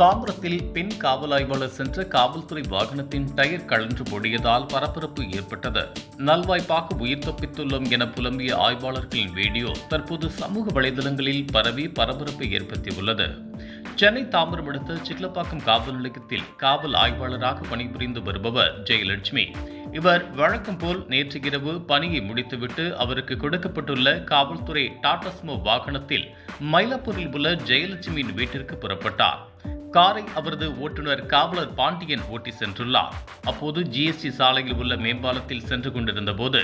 தாம்பரத்தில் பெண் காவல் ஆய்வாளர் சென்ற காவல்துறை வாகனத்தின் டயர் கழன்று போடியதால் பரபரப்பு ஏற்பட்டது. நல்வாய்ப்பாக உயிர் தப்பித்துள்ளோம் என புலம்பிய ஆய்வாளர்களின் வீடியோ தற்போது சமூக வலைதளங்களில் பரவி பரபரப்பை ஏற்படுத்தியுள்ளது. சென்னை தாம்பரம் அடுத்த சிட்லப்பாக்கம் காவல் நிலையத்தில் காவல் ஆய்வாளராக பணிபுரிந்து வருபவர் ஜெயலட்சுமி. இவர் வழக்கம் போல் நேற்று இரவு பணியை முடித்துவிட்டு அவருக்கு கொடுக்கப்பட்டுள்ள காவல்துறை டாடா ஸ்மோ வாகனத்தில் மயிலாப்பூரில் உள்ள ஜெயலட்சுமியின் வீட்டிற்கு புறப்பட்டார். காரை அவரது ஓட்டுநர் காவலர் பாண்டியன் ஓட்டி சென்றுள்ளார். அப்போது ஜிஎஸ்டி சாலையில் உள்ள மேம்பாலத்தில் சென்று கொண்டிருந்த போது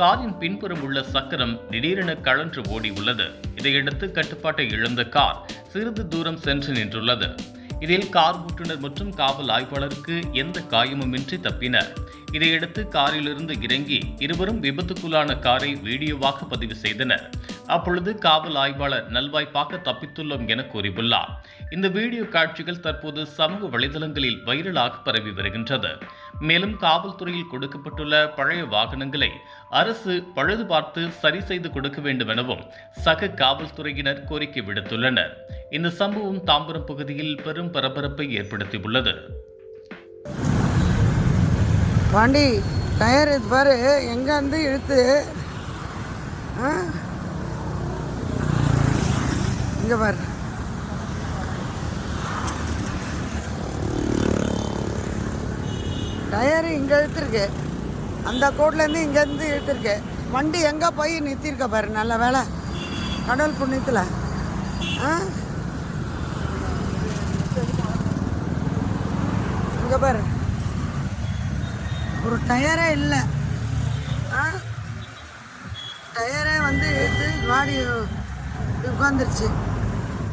காரின் பின்புறம் உள்ள சக்கரம் திடீரென கழன்று ஓடி உள்ளது. இதையடுத்து கட்டுப்பாட்டை இழந்த கார் சிறிது தூரம் சென்று நின்றுள்ளது. இதில் கார் ஓட்டுநர் மற்றும் காவல் ஆய்வாளருக்கு எந்த காயமுமின்றி தப்பினர். இதையடுத்து காரிலிருந்து இறங்கி இருவரும் விபத்துக்குள்ளான காரை வீடியோவாக பதிவு செய்தனர். அப்பொழுது காவல் ஆய்வாளர் நல்வாய்ப்பாக தப்பித்துள்ளோம் என கூறியுள்ளார். இந்த வீடியோ காட்சிகள் தற்போது சமூக வலைதளங்களில் வைரலாக பரவி வருகின்றது. மேலும் காவல்துறையில் கொடுக்கப்பட்டுள்ள பழைய வாகனங்களை அரசு பழுது பார்த்து சரி செய்து கொடுக்க வேண்டும் எனவும் சக காவல்துறையினர் கோரிக்கை விடுத்துள்ளனர். இந்த சம்பவம் தாம்பரம் பகுதியில் பெரும் பரபரப்பை ஏற்படுத்தியுள்ளது. பாண்டி டயர் இது பாரு எங்கேருந்து இழுத்து இங்கே பாரு. டயரு இங்கே இழுத்துருக்கு. அந்த கோட்லேருந்து இங்கேருந்து இழுத்துருக்கு. வண்டி எங்கே போய் நிறுத்திருக்க பாரு நல்ல வேலை கடல் புண்ணியத்தில். ஆ? இங்கே பாரு. ஒரு டயரே இல்லை. ஆ? டயரே வந்து இழுத்து வாடி உட்காந்துருச்சு